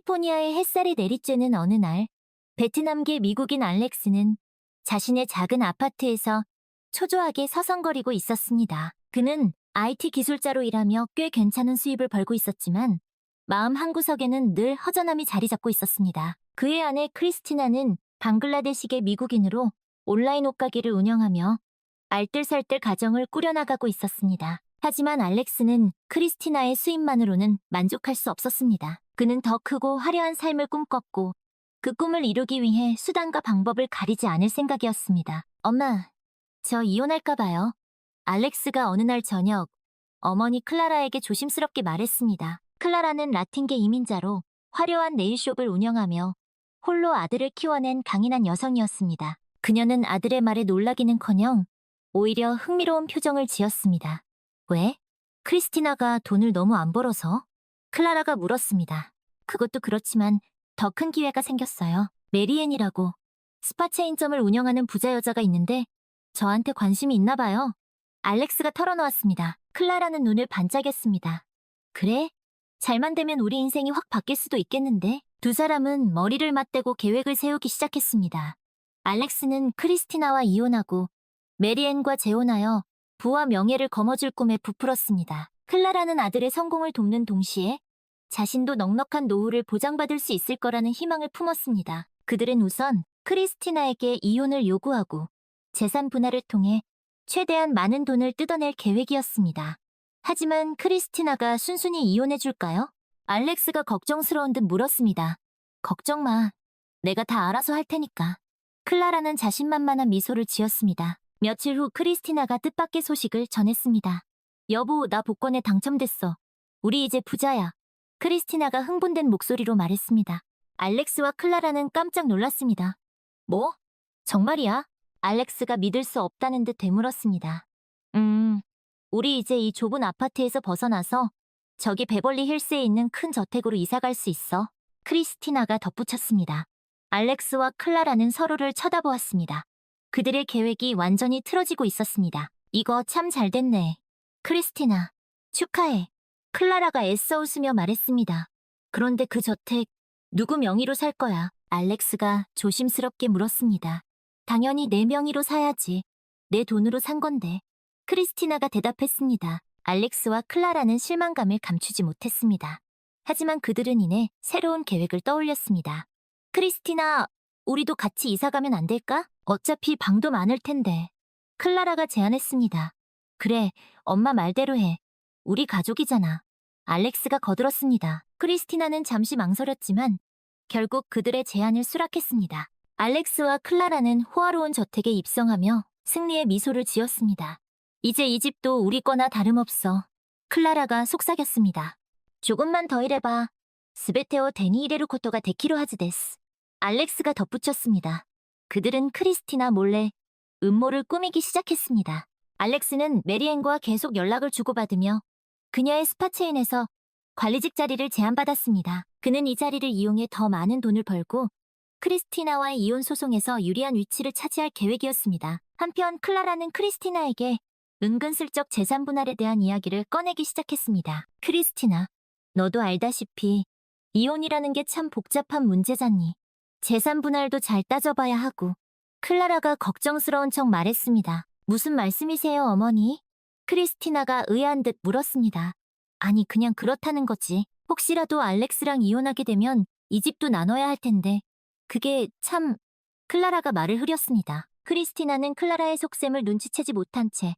캘리포니아의 햇살이 내리쬐는 어느 날, 베트남계 미국인 알렉스는 자신의 작은 아파트에서 초조하게 서성거리고 있었습니다. 그는 IT 기술자로 일하며 꽤 괜찮은 수입을 벌고 있었지만 마음 한구석에는 늘 허전함이 자리 잡고 있었습니다. 그의 아내 크리스티나는 방글라데시계 미국인으로 온라인 옷가게를 운영하며 알뜰살뜰 가정을 꾸려나가고 있었습니다. 하지만 알렉스는 크리스티나의 수입만으로는 만족할 수 없었습니다. 그는 더 크고 화려한 삶을 꿈꿨고 그 꿈을 이루기 위해 수단과 방법을 가리지 않을 생각이었습니다. 엄마, 저 이혼할까 봐요. 알렉스가 어느 날 저녁 어머니 클라라에게 조심스럽게 말했습니다. 클라라는 라틴계 이민자로 화려한 네일숍을 운영하며 홀로 아들을 키워낸 강인한 여성이었습니다. 그녀는 아들의 말에 놀라기는커녕 오히려 흥미로운 표정을 지었습니다. 왜? 크리스티나가 돈을 너무 안 벌어서? 클라라가 물었습니다. 그것도 그렇지만 더 큰 기회가 생겼어요. 메리앤이라고 스파 체인점을 운영하는 부자 여자가 있는데 저한테 관심이 있나 봐요. 알렉스가 털어놓았습니다. 클라라는 눈을 반짝였습니다. 그래? 잘만 되면 우리 인생이 확 바뀔 수도 있겠는데? 두 사람은 머리를 맞대고 계획을 세우기 시작했습니다. 알렉스는 크리스티나와 이혼하고 메리앤과 재혼하여 부와 명예를 거머쥘 꿈에 부풀었습니다. 클라라는 아들의 성공을 돕는 동시에 자신도 넉넉한 노후를 보장받을 수 있을 거라는 희망을 품었습니다. 그들은 우선 크리스티나에게 이혼을 요구하고 재산 분할을 통해 최대한 많은 돈을 뜯어낼 계획이었습니다. 하지만 크리스티나가 순순히 이혼해줄까요? 알렉스가 걱정스러운 듯 물었습니다. 걱정 마. 내가 다 알아서 할 테니까. 클라라는 자신만만한 미소를 지었습니다. 며칠 후 크리스티나가 뜻밖의 소식을 전했습니다. 여보, 나 복권에 당첨됐어. 우리 이제 부자야. 크리스티나가 흥분된 목소리로 말했습니다. 알렉스와 클라라는 깜짝 놀랐습니다. 뭐? 정말이야? 알렉스가 믿을 수 없다는 듯 되물었습니다. 음, 우리 이제 이 좁은 아파트에서 벗어나서 저기 베벌리 힐스에 있는 큰 저택으로 이사갈 수 있어. 크리스티나가 덧붙였습니다. 알렉스와 클라라는 서로를 쳐다보았습니다. 그들의 계획이 완전히 틀어지고 있었습니다. 이거 참 잘 됐네. 크리스티나, 축하해. 클라라가 애써 웃으며 말했습니다. 그런데 그 저택, 누구 명의로 살 거야? 알렉스가 조심스럽게 물었습니다. 당연히 내 명의로 사야지. 내 돈으로 산 건데. 크리스티나가 대답했습니다. 알렉스와 클라라는 실망감을 감추지 못했습니다. 하지만 그들은 이내 새로운 계획을 떠올렸습니다. 크리스티나, 우리도 같이 이사 가면 안 될까? 어차피 방도 많을 텐데. 클라라가 제안했습니다. 그래, 엄마 말대로 해. 우리 가족이잖아. 알렉스가 거들었습니다. 크리스티나는 잠시 망설였지만 결국 그들의 제안을 수락했습니다. 알렉스와 클라라는 호화로운 저택에 입성하며 승리의 미소를 지었습니다. 이제 이 집도 우리 거나 다름없어. 클라라가 속삭였습니다. 조금만 더 일해봐. 스베테오 데니 이레루 코토가 데키로 하즈 데스. 알렉스가 덧붙였습니다. 그들은 크리스티나 몰래 음모를 꾸미기 시작했습니다. 알렉스는 메리앤과 계속 연락을 주고받으며 그녀의 스파체인에서 관리직 자리를 제안받았습니다. 그는 이 자리를 이용해 더 많은 돈을 벌고 크리스티나와의 이혼 소송에서 유리한 위치를 차지할 계획이었습니다. 한편 클라라는 크리스티나에게 은근슬쩍 재산 분할에 대한 이야기를 꺼내기 시작했습니다. 크리스티나, 너도 알다시피 이혼이라는 게 참 복잡한 문제잖니. 재산 분할도 잘 따져봐야 하고. 클라라가 걱정스러운 척 말했습니다. 무슨 말씀이세요, 어머니? 크리스티나가 의아한 듯 물었습니다. 아니, 그냥 그렇다는 거지. 혹시라도 알렉스랑 이혼하게 되면 이 집도 나눠야 할 텐데. 그게 참... 클라라가 말을 흐렸습니다. 크리스티나는 클라라의 속셈을 눈치채지 못한 채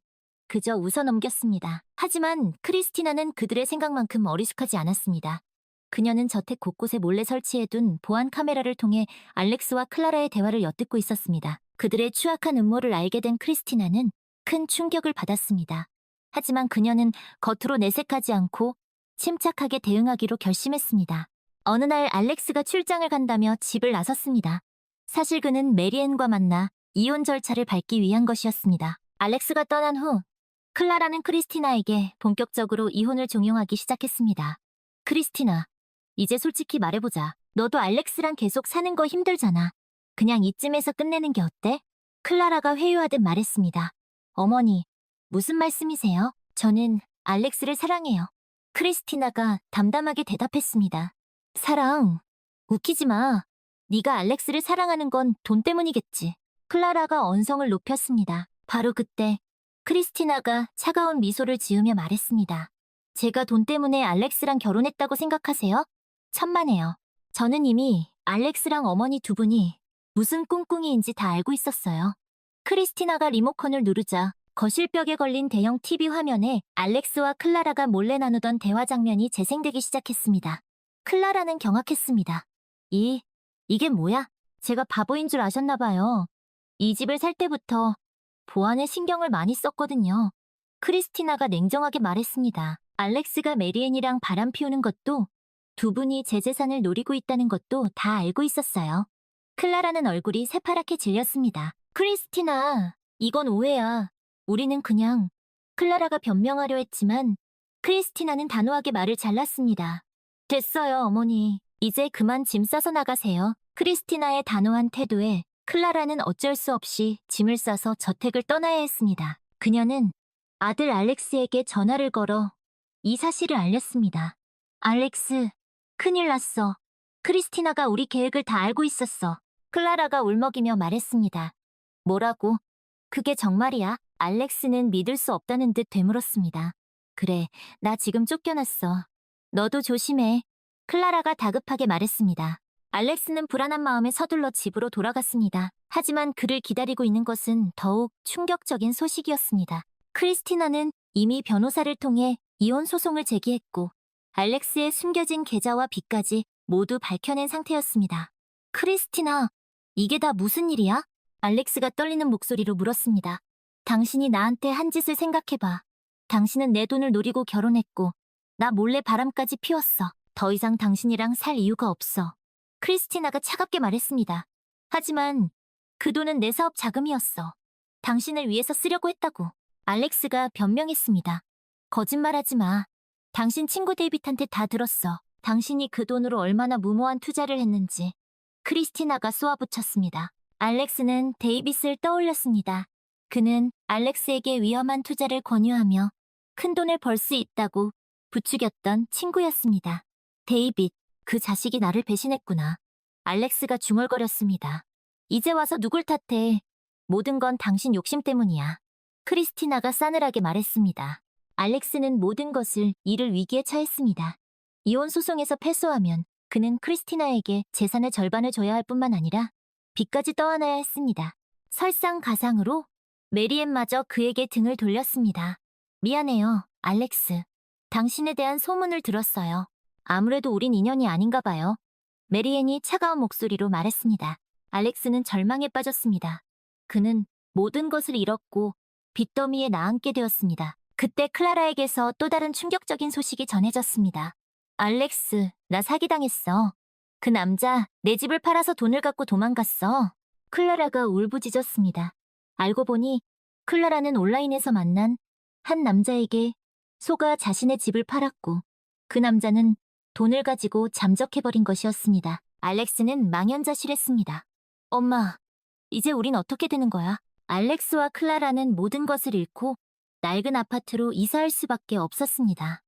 그저 웃어 넘겼습니다. 하지만 크리스티나는 그들의 생각만큼 어리숙하지 않았습니다. 그녀는 저택 곳곳에 몰래 설치해둔 보안 카메라를 통해 알렉스와 클라라의 대화를 엿듣고 있었습니다. 그들의 추악한 음모를 알게 된 크리스티나는 큰 충격을 받았습니다. 하지만 그녀는 겉으로 내색하지 않고 침착하게 대응하기로 결심했습니다. 어느 날 알렉스가 출장을 간다며 집을 나섰습니다. 사실 그는 메리앤과 만나 이혼 절차를 밟기 위한 것이었습니다. 알렉스가 떠난 후 클라라는 크리스티나에게 본격적으로 이혼을 종용하기 시작했습니다. 크리스티나, 이제 솔직히 말해보자. 너도 알렉스랑 계속 사는 거 힘들잖아. 그냥 이쯤에서 끝내는 게 어때? 클라라가 회유하듯 말했습니다. 어머니, 무슨 말씀이세요? 저는 알렉스를 사랑해요. 크리스티나가 담담하게 대답했습니다. 사랑, 웃기지 마. 네가 알렉스를 사랑하는 건 돈 때문이겠지. 클라라가 언성을 높였습니다. 바로 그때 크리스티나가 차가운 미소를 지으며 말했습니다. 제가 돈 때문에 알렉스랑 결혼했다고 생각하세요? 천만에요. 저는 이미 알렉스랑 어머니 두 분이 무슨 꿍꿍이인지 다 알고 있었어요. 크리스티나가 리모컨을 누르자 거실벽에 걸린 대형 TV 화면에 알렉스와 클라라가 몰래 나누던 대화 장면이 재생되기 시작했습니다. 클라라는 경악했습니다. 이, 이게 뭐야? 제가 바보인 줄 아셨나 봐요. 이 집을 살 때부터 보안에 신경을 많이 썼거든요. 크리스티나가 냉정하게 말했습니다. 알렉스가 메리앤이랑 바람 피우는 것도 두 분이 제 재산을 노리고 있다는 것도 다 알고 있었어요. 클라라는 얼굴이 새파랗게 질렸습니다. 크리스티나, 이건 오해야. 우리는 그냥 클라라가 변명하려 했지만 크리스티나는 단호하게 말을 잘랐습니다. 됐어요, 어머니. 이제 그만 짐 싸서 나가세요. 크리스티나의 단호한 태도에 클라라는 어쩔 수 없이 짐을 싸서 저택을 떠나야 했습니다. 그녀는 아들 알렉스에게 전화를 걸어 이 사실을 알렸습니다. 알렉스, 큰일 났어. 크리스티나가 우리 계획을 다 알고 있었어. 클라라가 울먹이며 말했습니다. 뭐라고? 그게 정말이야? 알렉스는 믿을 수 없다는 듯 되물었습니다. 그래, 나 지금 쫓겨났어. 너도 조심해. 클라라가 다급하게 말했습니다. 알렉스는 불안한 마음에 서둘러 집으로 돌아갔습니다. 하지만 그를 기다리고 있는 것은 더욱 충격적인 소식이었습니다. 크리스티나는 이미 변호사를 통해 이혼 소송을 제기했고, 알렉스의 숨겨진 계좌와 빚까지 모두 밝혀낸 상태였습니다. 크리스티나, 이게 다 무슨 일이야? 알렉스가 떨리는 목소리로 물었습니다. 당신이 나한테 한 짓을 생각해봐. 당신은 내 돈을 노리고 결혼했고, 나 몰래 바람까지 피웠어. 더 이상 당신이랑 살 이유가 없어. 크리스티나가 차갑게 말했습니다. 하지만 그 돈은 내 사업 자금이었어. 당신을 위해서 쓰려고 했다고. 알렉스가 변명했습니다. 거짓말하지 마. 당신 친구 데이빗한테 다 들었어. 당신이 그 돈으로 얼마나 무모한 투자를 했는지. 크리스티나가 쏘아붙였습니다. 알렉스는 데이빗을 떠올렸습니다. 그는 알렉스에게 위험한 투자를 권유하며 큰 돈을 벌 수 있다고 부추겼던 친구였습니다. 데이빗, 그 자식이 나를 배신했구나. 알렉스가 중얼거렸습니다. 이제 와서 누굴 탓해. 모든 건 당신 욕심 때문이야. 크리스티나가 싸늘하게 말했습니다. 알렉스는 모든 것을 이를 위기에 처했습니다. 이혼 소송에서 패소하면 그는 크리스티나에게 재산의 절반을 줘야 할 뿐만 아니라 빚까지 떠안아야 했습니다. 설상가상으로 메리앤마저 그에게 등을 돌렸습니다. 미안해요, 알렉스. 당신에 대한 소문을 들었어요. 아무래도 우린 인연이 아닌가 봐요. 메리앤이 차가운 목소리로 말했습니다. 알렉스는 절망에 빠졌습니다. 그는 모든 것을 잃었고 빚더미에 나앉게 되었습니다. 그때 클라라에게서 또 다른 충격적인 소식이 전해졌습니다. 알렉스, 나 사기당했어. 그 남자 내 집을 팔아서 돈을 갖고 도망갔어. 클라라가 울부짖었습니다. 알고 보니 클라라는 온라인에서 만난 한 남자에게 속아 자신의 집을 팔았고 그 남자는 돈을 가지고 잠적해버린 것이었습니다. 알렉스는 망연자실했습니다. 엄마, 이제 우린 어떻게 되는 거야? 알렉스와 클라라는 모든 것을 잃고 낡은 아파트로 이사할 수밖에 없었습니다.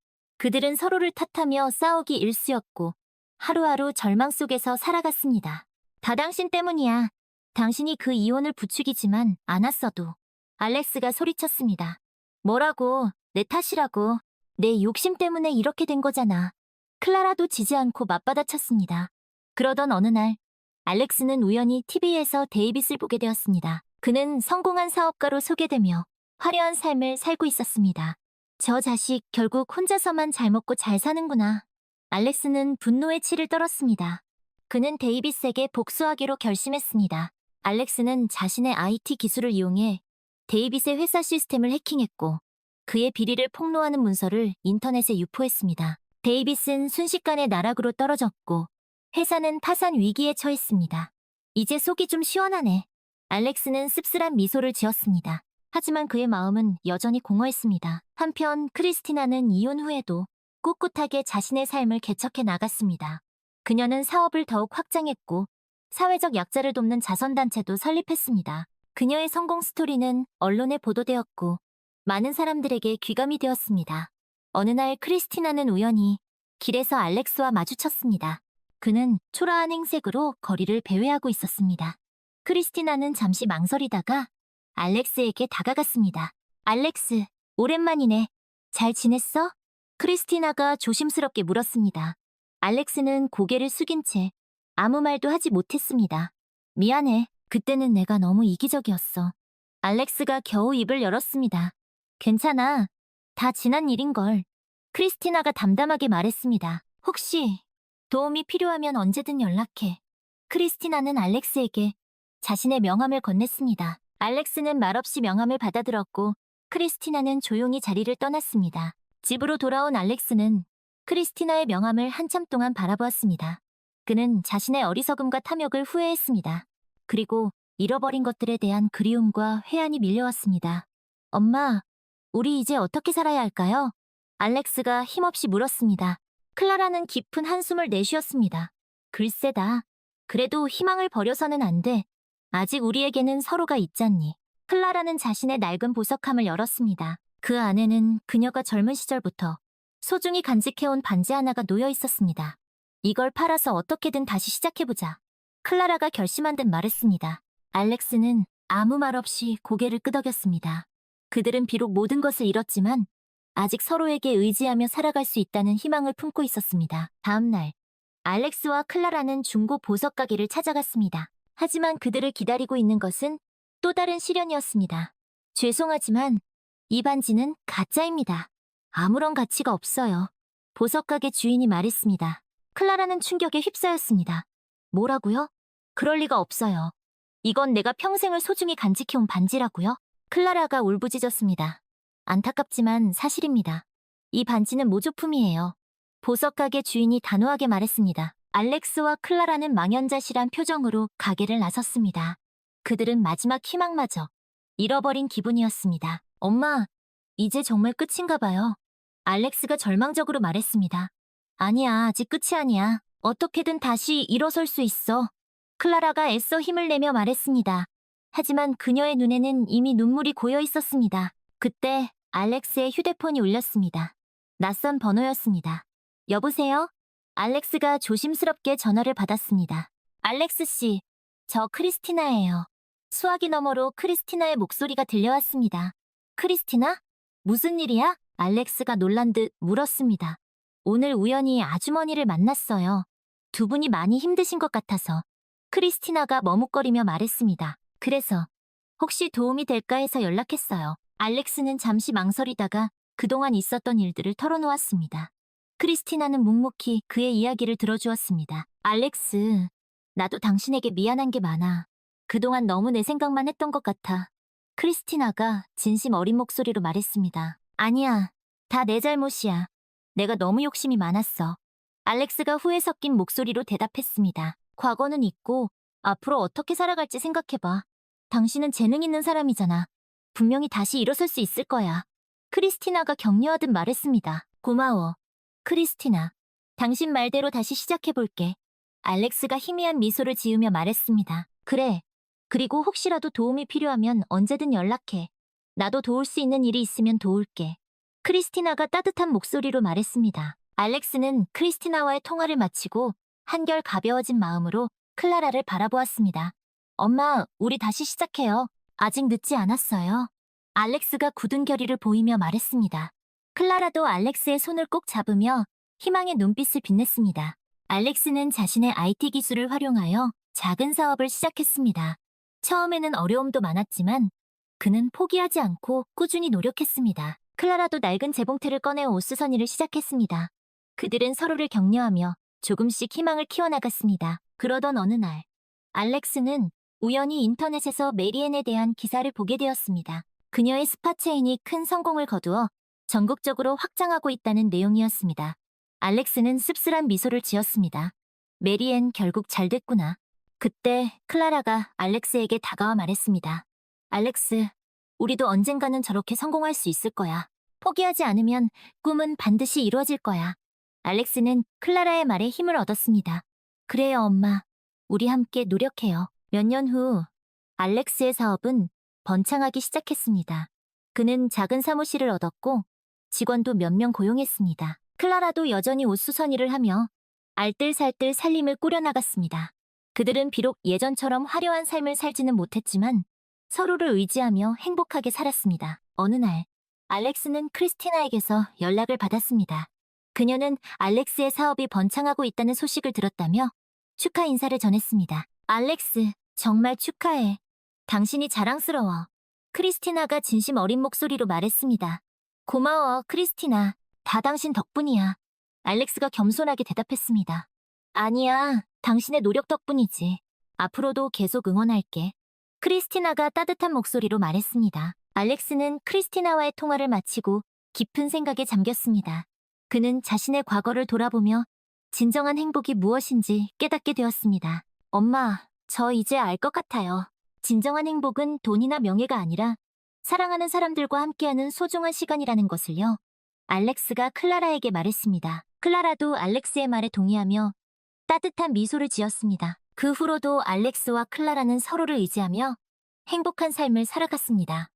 그들은 서로를 탓하며 싸우기 일쑤였고 하루하루 절망 속에서 살아갔습니다. 다 당신 때문이야. 당신이 그 이혼을 부추기지만 않았어도. 알렉스가 소리쳤습니다. 뭐라고, 내 탓이라고. 내 욕심 때문에 이렇게 된 거잖아. 클라라도 지지 않고 맞받아쳤습니다. 그러던 어느 날, 알렉스는 우연히 TV에서 데이빗을 보게 되었습니다. 그는 성공한 사업가로 소개되며 화려한 삶을 살고 있었습니다. 저 자식 결국 혼자서만 잘 먹고 잘 사는구나. 알렉스는 분노의 치를 떨었습니다. 그는 데이빗에게 복수하기로 결심했습니다. 알렉스는 자신의 IT 기술을 이용해 데이빗의 회사 시스템을 해킹했고 그의 비리를 폭로하는 문서를 인터넷에 유포했습니다. 데이빗은 순식간에 나락으로 떨어졌고 회사는 파산 위기에 처했습니다. 이제 속이 좀 시원하네. 알렉스는 씁쓸한 미소를 지었습니다. 하지만 그의 마음은 여전히 공허했습니다. 한편 크리스티나는 이혼 후에도 꿋꿋하게 자신의 삶을 개척해 나갔습니다. 그녀는 사업을 더욱 확장했고 사회적 약자를 돕는 자선단체도 설립했습니다. 그녀의 성공 스토리는 언론에 보도되었고 많은 사람들에게 귀감이 되었습니다. 어느 날 크리스티나는 우연히 길에서 알렉스와 마주쳤습니다. 그는 초라한 행색으로 거리를 배회하고 있었습니다. 크리스티나는 잠시 망설이다가 알렉스에게 다가갔습니다. 알렉스, 오랜만이네. 잘 지냈어? 크리스티나가 조심스럽게 물었습니다. 알렉스는 고개를 숙인 채 아무 말도 하지 못했습니다. 미안해. 그때는 내가 너무 이기적이었어. 알렉스가 겨우 입을 열었습니다. 괜찮아. 다 지난 일인걸. 크리스티나가 담담하게 말했습니다. 혹시 도움이 필요하면 언제든 연락해. 크리스티나는 알렉스에게 자신의 명함을 건넸습니다. 알렉스는 말없이 명함을 받아들었고 크리스티나는 조용히 자리를 떠났습니다. 집으로 돌아온 알렉스는 크리스티나의 명함을 한참 동안 바라보았습니다. 그는 자신의 어리석음과 탐욕을 후회했습니다. 그리고 잃어버린 것들에 대한 그리움과 회한이 밀려왔습니다. 엄마, 우리 이제 어떻게 살아야 할까요? 알렉스가 힘없이 물었습니다. 클라라는 깊은 한숨을 내쉬었습니다. 글쎄다. 그래도 희망을 버려서는 안 돼. 아직 우리에게는 서로가 있잖니. 클라라는 자신의 낡은 보석함을 열었습니다. 그 안에는 그녀가 젊은 시절부터 소중히 간직해온 반지 하나가 놓여 있었습니다. 이걸 팔아서 어떻게든 다시 시작해보자. 클라라가 결심한 듯 말했습니다. 알렉스는 아무 말 없이 고개를 끄덕였습니다. 그들은 비록 모든 것을 잃었지만 아직 서로에게 의지하며 살아갈 수 있다는 희망을 품고 있었습니다. 다음 날, 알렉스와 클라라는 중고 보석 가게를 찾아갔습니다. 하지만 그들을 기다리고 있는 것은 또 다른 시련이었습니다. 죄송하지만 이 반지는 가짜입니다. 아무런 가치가 없어요. 보석 가게 주인이 말했습니다. 클라라는 충격에 휩싸였습니다. 뭐라고요? 그럴 리가 없어요. 이건 내가 평생을 소중히 간직해온 반지라고요? 클라라가 울부짖었습니다. 안타깝지만 사실입니다. 이 반지는 모조품이에요. 보석 가게 주인이 단호하게 말했습니다. 알렉스와 클라라는 망연자실한 표정으로 가게를 나섰습니다. 그들은 마지막 희망마저 잃어버린 기분이었습니다. 엄마, 이제 정말 끝인가 봐요. 알렉스가 절망적으로 말했습니다. 아니야, 아직 끝이 아니야. 어떻게든 다시 일어설 수 있어. 클라라가 애써 힘을 내며 말했습니다. 하지만 그녀의 눈에는 이미 눈물이 고여 있었습니다. 그때 알렉스의 휴대폰이 울렸습니다. 낯선 번호였습니다. 여보세요? 알렉스가 조심스럽게 전화를 받았습니다. 알렉스 씨, 저 크리스티나예요. 수화기 너머로 크리스티나의 목소리가 들려왔습니다. 크리스티나? 무슨 일이야? 알렉스가 놀란 듯 물었습니다. 오늘 우연히 아주머니를 만났어요. 두 분이 많이 힘드신 것 같아서 크리스티나가 머뭇거리며 말했습니다. 그래서 혹시 도움이 될까 해서 연락했어요. 알렉스는 잠시 망설이다가 그동안 있었던 일들을 털어놓았습니다. 크리스티나는 묵묵히 그의 이야기를 들어주었습니다. 알렉스, 나도 당신에게 미안한 게 많아. 그동안 너무 내 생각만 했던 것 같아. 크리스티나가 진심 어린 목소리로 말했습니다. 아니야, 다 내 잘못이야. 내가 너무 욕심이 많았어. 알렉스가 후회 섞인 목소리로 대답했습니다. 과거는 있고 앞으로 어떻게 살아갈지 생각해봐. 당신은 재능 있는 사람이잖아. 분명히 다시 일어설 수 있을 거야. 크리스티나가 격려하듯 말했습니다. 고마워. 크리스티나. 당신 말대로 다시 시작해볼게. 알렉스가 희미한 미소를 지으며 말했습니다. 그래. 그리고 혹시라도 도움이 필요하면 언제든 연락해. 나도 도울 수 있는 일이 있으면 도울게. 크리스티나가 따뜻한 목소리로 말했습니다. 알렉스는 크리스티나와의 통화를 마치고 한결 가벼워진 마음으로 클라라를 바라보았습니다. 엄마, 우리 다시 시작해요. 아직 늦지 않았어요. 알렉스가 굳은 결의를 보이며 말했습니다. 클라라도 알렉스의 손을 꼭 잡으며 희망의 눈빛을 빛냈습니다. 알렉스는 자신의 IT 기술을 활용하여 작은 사업을 시작했습니다. 처음에는 어려움도 많았지만 그는 포기하지 않고 꾸준히 노력했습니다. 클라라도 낡은 재봉틀을 꺼내 옷수선이를 시작했습니다. 그들은 서로를 격려하며 조금씩 희망을 키워나갔습니다. 그러던 어느 날, 알렉스는 우연히 인터넷에서 메리앤에 대한 기사를 보게 되었습니다. 그녀의 스파 체인이 큰 성공을 거두어 전국적으로 확장하고 있다는 내용이었습니다. 알렉스는 씁쓸한 미소를 지었습니다. 메리앤 결국 잘 됐구나. 그때 클라라가 알렉스에게 다가와 말했습니다. 알렉스, 우리도 언젠가는 저렇게 성공할 수 있을 거야. 포기하지 않으면 꿈은 반드시 이루어질 거야. 알렉스는 클라라의 말에 힘을 얻었습니다. 그래요, 엄마. 우리 함께 노력해요. 몇 년 후, 알렉스의 사업은 번창하기 시작했습니다. 그는 작은 사무실을 얻었고, 직원도 몇 명 고용했습니다. 클라라도 여전히 옷수선이를 하며 알뜰살뜰 살림을 꾸려나갔습니다. 그들은 비록 예전처럼 화려한 삶을 살지는 못했지만 서로를 의지하며 행복하게 살았습니다. 어느 날, 알렉스는 크리스티나에게서 연락을 받았습니다. 그녀는 알렉스의 사업이 번창하고 있다는 소식을 들었다며 축하 인사를 전했습니다. 알렉스, 정말 축하해. 당신이 자랑스러워. 크리스티나가 진심 어린 목소리로 말했습니다. 고마워, 크리스티나. 다 당신 덕분이야. 알렉스가 겸손하게 대답했습니다. 아니야, 당신의 노력 덕분이지. 앞으로도 계속 응원할게. 크리스티나가 따뜻한 목소리로 말했습니다. 알렉스는 크리스티나와의 통화를 마치고 깊은 생각에 잠겼습니다. 그는 자신의 과거를 돌아보며 진정한 행복이 무엇인지 깨닫게 되었습니다. 엄마, 저 이제 알 것 같아요. 진정한 행복은 돈이나 명예가 아니라 사랑하는 사람들과 함께하는 소중한 시간이라는 것을요. 알렉스가 클라라에게 말했습니다. 클라라도 알렉스의 말에 동의하며 따뜻한 미소를 지었습니다. 그 후로도 알렉스와 클라라는 서로를 의지하며 행복한 삶을 살아갔습니다.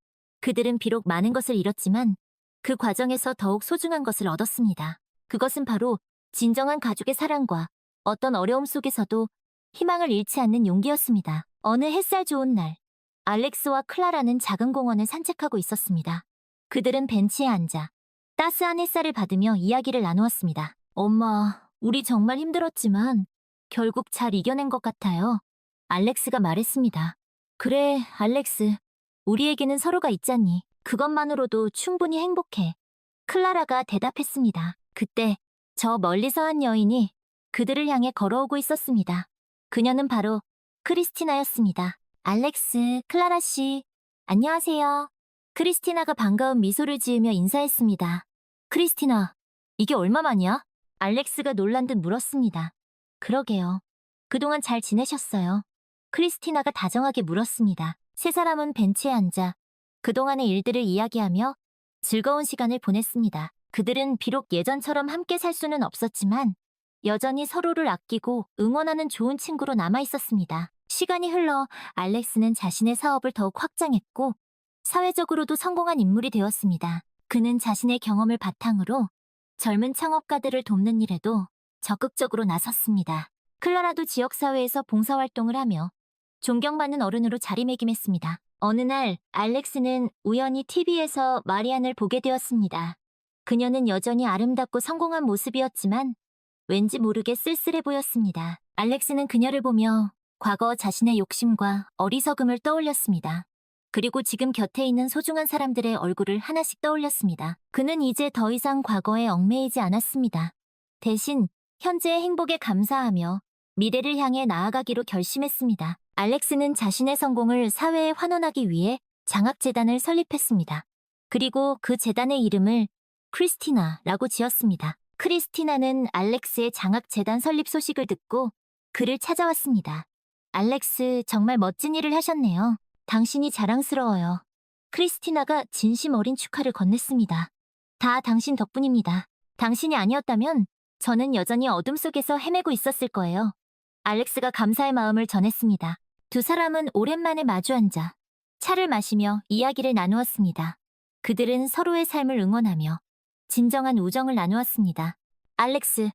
그들은 비록 많은 것을 잃었지만 그 과정에서 더욱 소중한 것을 얻었습니다. 그것은 바로 진정한 가족의 사랑과 어떤 어려움 속에서도 희망을 잃지 않는 용기였습니다. 어느 햇살 좋은 날, 알렉스와 클라라는 작은 공원을 산책하고 있었습니다. 그들은 벤치에 앉아 따스한 햇살을 받으며 이야기를 나누었습니다. 엄마, 우리 정말 힘들었지만 결국 잘 이겨낸 것 같아요. 알렉스가 말했습니다. 그래, 알렉스. 우리에게는 서로가 있잖니. 그것만으로도 충분히 행복해. 클라라가 대답했습니다. 그때 저 멀리서 한 여인이 그들을 향해 걸어오고 있었습니다. 그녀는 바로 크리스티나였습니다. 알렉스, 클라라 씨, 안녕하세요. 크리스티나가 반가운 미소를 지으며 인사했습니다. 크리스티나, 이게 얼마만이야? 알렉스가 놀란 듯 물었습니다. 그러게요. 그동안 잘 지내셨어요? 크리스티나가 다정하게 물었습니다. 세 사람은 벤치에 앉아 그동안의 일들을 이야기하며 즐거운 시간을 보냈습니다. 그들은 비록 예전처럼 함께 살 수는 없었지만 여전히 서로를 아끼고 응원하는 좋은 친구로 남아 있었습니다. 시간이 흘러 알렉스는 자신의 사업을 더욱 확장했고 사회적으로도 성공한 인물이 되었습니다. 그는 자신의 경험을 바탕으로 젊은 창업가들을 돕는 일에도 적극적으로 나섰습니다. 클라라도 지역사회에서 봉사활동을 하며 존경받는 어른으로 자리매김했습니다. 어느 날 알렉스는 우연히 TV에서 마리안을 보게 되었습니다. 그녀는 여전히 아름답고 성공한 모습이었지만 왠지 모르게 쓸쓸해 보였습니다. 알렉스는 그녀를 보며 과거 자신의 욕심과 어리석음을 떠올렸습니다. 그리고 지금 곁에 있는 소중한 사람들의 얼굴을 하나씩 떠올렸습니다. 그는 이제 더 이상 과거에 얽매이지 않았습니다. 대신 현재의 행복에 감사하며 미래를 향해 나아가기로 결심했습니다. 알렉스는 자신의 성공을 사회에 환원하기 위해 장학재단을 설립했습니다. 그리고 그 재단의 이름을 크리스티나라고 지었습니다. 크리스티나는 알렉스의 장학재단 설립 소식을 듣고 그를 찾아왔습니다. 알렉스, 정말 멋진 일을 하셨네요. 당신이 자랑스러워요. 크리스티나가 진심 어린 축하를 건넸습니다. 다 당신 덕분입니다. 당신이 아니었다면 저는 여전히 어둠 속에서 헤매고 있었을 거예요. 알렉스가 감사의 마음을 전했습니다. 두 사람은 오랜만에 마주 앉아 차를 마시며 이야기를 나누었습니다. 그들은 서로의 삶을 응원하며 진정한 우정을 나누었습니다. 알렉스,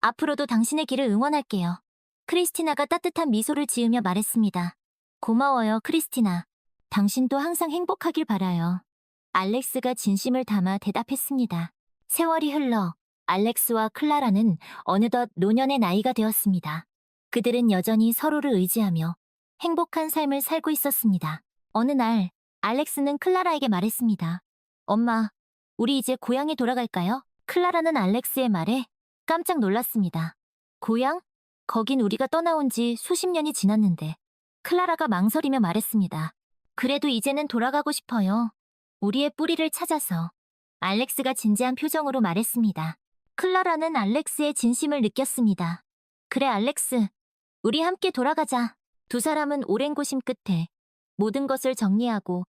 앞으로도 당신의 길을 응원할게요. 크리스티나가 따뜻한 미소를 지으며 말했습니다. 고마워요, 크리스티나. 당신도 항상 행복하길 바라요. 알렉스가 진심을 담아 대답했습니다. 세월이 흘러 알렉스와 클라라는 어느덧 노년의 나이가 되었습니다. 그들은 여전히 서로를 의지하며 행복한 삶을 살고 있었습니다. 어느 날, 알렉스는 클라라에게 말했습니다. 엄마, 우리 이제 고향에 돌아갈까요? 클라라는 알렉스의 말에 깜짝 놀랐습니다. 고향? 거긴 우리가 떠나온 지 수십 년이 지났는데. 클라라가 망설이며 말했습니다. 그래도 이제는 돌아가고 싶어요. 우리의 뿌리를 찾아서. 알렉스가 진지한 표정으로 말했습니다. 클라라는 알렉스의 진심을 느꼈습니다. 그래, 알렉스. 우리 함께 돌아가자. 두 사람은 오랜 고심 끝에 모든 것을 정리하고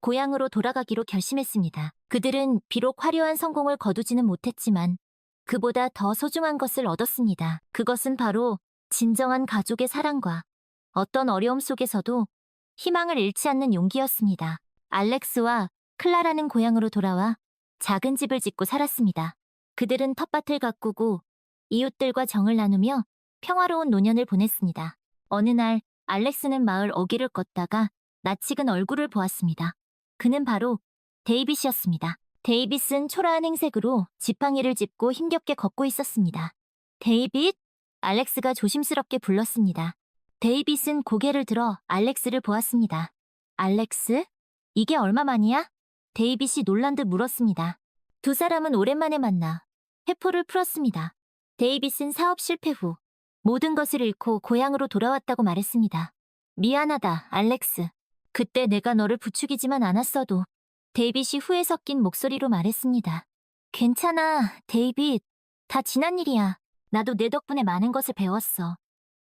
고향으로 돌아가기로 결심했습니다. 그들은 비록 화려한 성공을 거두지는 못했지만 그보다 더 소중한 것을 얻었습니다. 그것은 바로 진정한 가족의 사랑과 어떤 어려움 속에서도 희망을 잃지 않는 용기였습니다. 알렉스와 클라라는 고향으로 돌아와 작은 집을 짓고 살았습니다. 그들은 텃밭을 가꾸고 이웃들과 정을 나누며 평화로운 노년을 보냈습니다. 어느 날 알렉스는 마을 어귀를 걷다가 낯익은 얼굴을 보았습니다. 그는 바로 데이빗이었습니다. 데이빗은 초라한 행색으로 지팡이를 짚고 힘겹게 걷고 있었습니다. 데이빗? 알렉스가 조심스럽게 불렀습니다. 데이빗은 고개를 들어 알렉스를 보았습니다. 알렉스? 이게 얼마만이야? 데이빗이 놀란 듯 물었습니다. 두 사람은 오랜만에 만나 회포를 풀었습니다. 데이빗은 사업 실패 후 모든 것을 잃고 고향으로 돌아왔다고 말했습니다. 미안하다, 알렉스. 그때 내가 너를 부추기지만 않았어도 데이빗이 후회 섞인 목소리로 말했습니다. 괜찮아, 데이빗. 다 지난 일이야. 나도 내 덕분에 많은 것을 배웠어.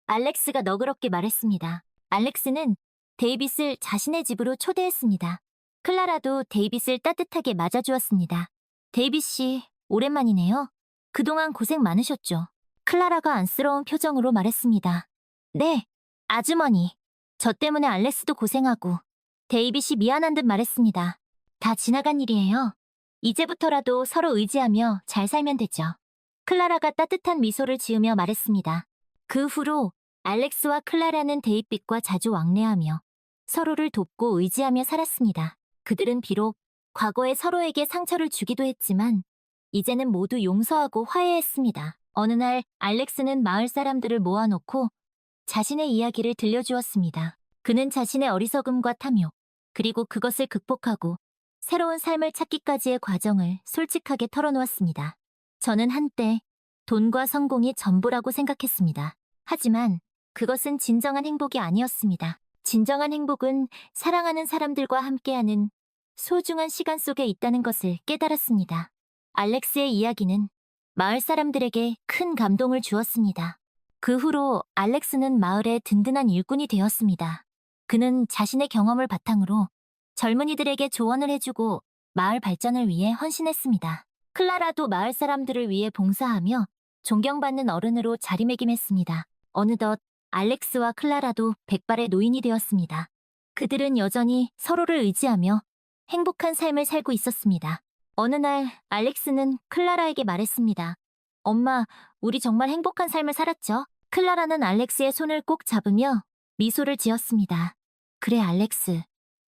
알렉스가 너그럽게 말했습니다. 알렉스는 데이빗을 자신의 집으로 초대했습니다. 클라라도 데이빗을 따뜻하게 맞아주었습니다. 데이빗 씨, 오랜만이네요. 그동안 고생 많으셨죠? 클라라가 안쓰러운 표정으로 말했습니다. 네, 아주머니. 저 때문에 알렉스도 고생하고 데이빗이 미안한 듯 말했습니다. 다 지나간 일이에요. 이제부터라도 서로 의지하며 잘 살면 되죠. 클라라가 따뜻한 미소를 지으며 말했습니다. 그 후로 알렉스와 클라라는 데이빗과 자주 왕래하며 서로를 돕고 의지하며 살았습니다. 그들은 비록 과거에 서로에게 상처를 주기도 했지만 이제는 모두 용서하고 화해했습니다. 어느 날 알렉스는 마을 사람들을 모아놓고 자신의 이야기를 들려주었습니다. 그는 자신의 어리석음과 탐욕, 그리고 그것을 극복하고 새로운 삶을 찾기까지의 과정을 솔직하게 털어놓았습니다. 저는 한때 돈과 성공이 전부라고 생각했습니다. 하지만 그것은 진정한 행복이 아니었습니다. 진정한 행복은 사랑하는 사람들과 함께하는 소중한 시간 속에 있다는 것을 깨달았습니다. 알렉스의 이야기는 마을 사람들에게 큰 감동을 주었습니다. 그 후로 알렉스는 마을의 든든한 일꾼이 되었습니다. 그는 자신의 경험을 바탕으로 젊은이들에게 조언을 해주고 마을 발전을 위해 헌신했습니다. 클라라도 마을 사람들을 위해 봉사하며 존경받는 어른으로 자리매김했습니다. 어느덧 알렉스와 클라라도 백발의 노인이 되었습니다. 그들은 여전히 서로를 의지하며 행복한 삶을 살고 있었습니다. 어느 날 알렉스는 클라라에게 말했습니다. 엄마, 우리 정말 행복한 삶을 살았죠? 클라라는 알렉스의 손을 꼭 잡으며 미소를 지었습니다. 그래, 알렉스.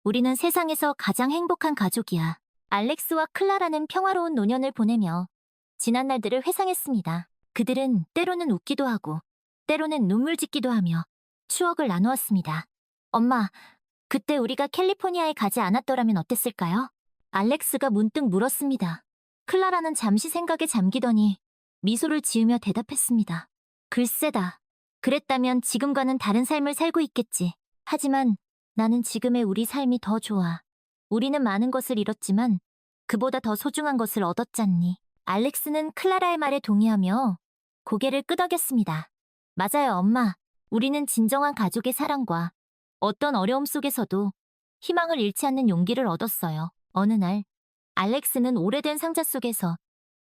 우리는 세상에서 가장 행복한 가족이야. 알렉스와 클라라는 평화로운 노년을 보내며 지난 날들을 회상했습니다. 그들은 때로는 웃기도 하고 때로는 눈물 짓기도 하며 추억을 나누었습니다. 엄마, 그때 우리가 캘리포니아에 가지 않았더라면 어땠을까요? 알렉스가 문득 물었습니다. 클라라는 잠시 생각에 잠기더니 미소를 지으며 대답했습니다. 글쎄다. 그랬다면 지금과는 다른 삶을 살고 있겠지. 하지만 나는 지금의 우리 삶이 더 좋아. 우리는 많은 것을 잃었지만 그보다 더 소중한 것을 얻었잖니. 알렉스는 클라라의 말에 동의하며 고개를 끄덕였습니다. 맞아요, 엄마. 우리는 진정한 가족의 사랑과 어떤 어려움 속에서도 희망을 잃지 않는 용기를 얻었어요. 어느 날, 알렉스는 오래된 상자 속에서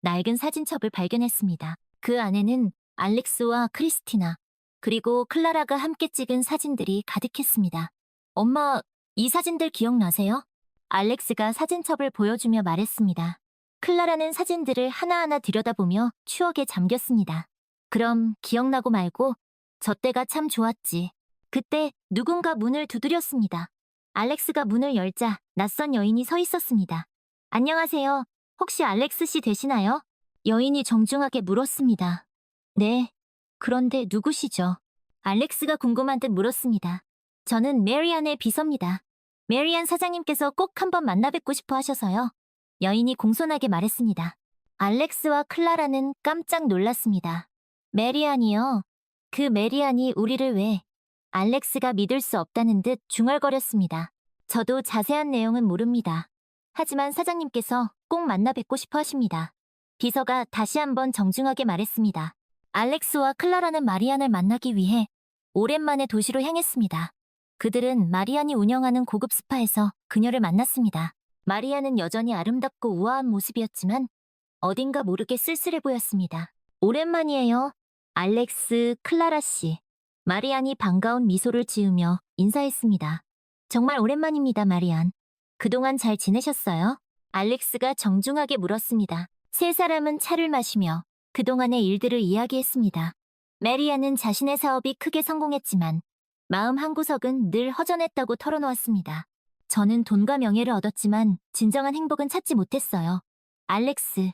낡은 사진첩을 발견했습니다. 그 안에는 알렉스와 크리스티나, 그리고 클라라가 함께 찍은 사진들이 가득했습니다. 엄마, 이 사진들 기억나세요? 알렉스가 사진첩을 보여주며 말했습니다. 클라라는 사진들을 하나하나 들여다보며 추억에 잠겼습니다. 그럼 기억나고 말고 저 때가 참 좋았지. 그때 누군가 문을 두드렸습니다. 알렉스가 문을 열자 낯선 여인이 서 있었습니다. 안녕하세요. 혹시 알렉스 씨 되시나요? 여인이 정중하게 물었습니다. 네. 그런데 누구시죠? 알렉스가 궁금한 듯 물었습니다. 저는 메리안의 비서입니다. 메리안 사장님께서 꼭 한번 만나 뵙고 싶어 하셔서요. 여인이 공손하게 말했습니다. 알렉스와 클라라는 깜짝 놀랐습니다. 메리안이요. 그 메리안이 우리를 왜 알렉스가 믿을 수 없다는 듯 중얼거렸습니다. 저도 자세한 내용은 모릅니다. 하지만 사장님께서 꼭 만나 뵙고 싶어 하십니다. 비서가 다시 한번 정중하게 말했습니다. 알렉스와 클라라는 마리안을 만나기 위해 오랜만에 도시로 향했습니다. 그들은 마리안이 운영하는 고급 스파에서 그녀를 만났습니다. 마리안은 여전히 아름답고 우아한 모습이었지만 어딘가 모르게 쓸쓸해 보였습니다. 오랜만이에요. 알렉스, 클라라 씨. 마리안이 반가운 미소를 지으며 인사했습니다. 정말 오랜만입니다, 마리안. 그동안 잘 지내셨어요? 알렉스가 정중하게 물었습니다. 세 사람은 차를 마시며 그동안의 일들을 이야기했습니다. 메리안은 자신의 사업이 크게 성공했지만 마음 한구석은 늘 허전했다고 털어놓았습니다. 저는 돈과 명예를 얻었지만 진정한 행복은 찾지 못했어요. 알렉스,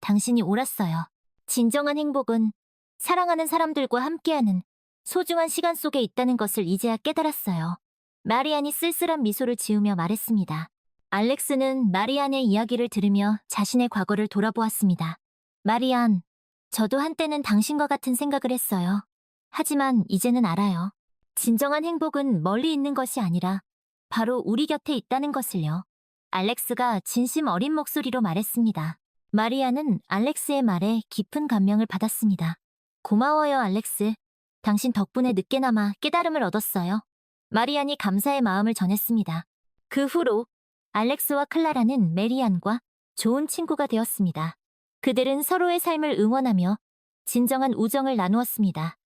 당신이 옳았어요. 진정한 행복은 사랑하는 사람들과 함께하는 소중한 시간 속에 있다는 것을 이제야 깨달았어요. 마리안이 쓸쓸한 미소를 지으며 말했습니다. 알렉스는 마리안의 이야기를 들으며 자신의 과거를 돌아보았습니다. 마리안, 저도 한때는 당신과 같은 생각을 했어요. 하지만 이제는 알아요. 진정한 행복은 멀리 있는 것이 아니라 바로 우리 곁에 있다는 것을요. 알렉스가 진심 어린 목소리로 말했습니다. 마리아는 알렉스의 말에 깊은 감명을 받았습니다. 고마워요, 알렉스. 당신 덕분에 늦게나마 깨달음을 얻었어요. 마리안이 감사의 마음을 전했습니다. 그 후로 알렉스와 클라라는 메리안과 좋은 친구가 되었습니다. 그들은 서로의 삶을 응원하며 진정한 우정을 나누었습니다.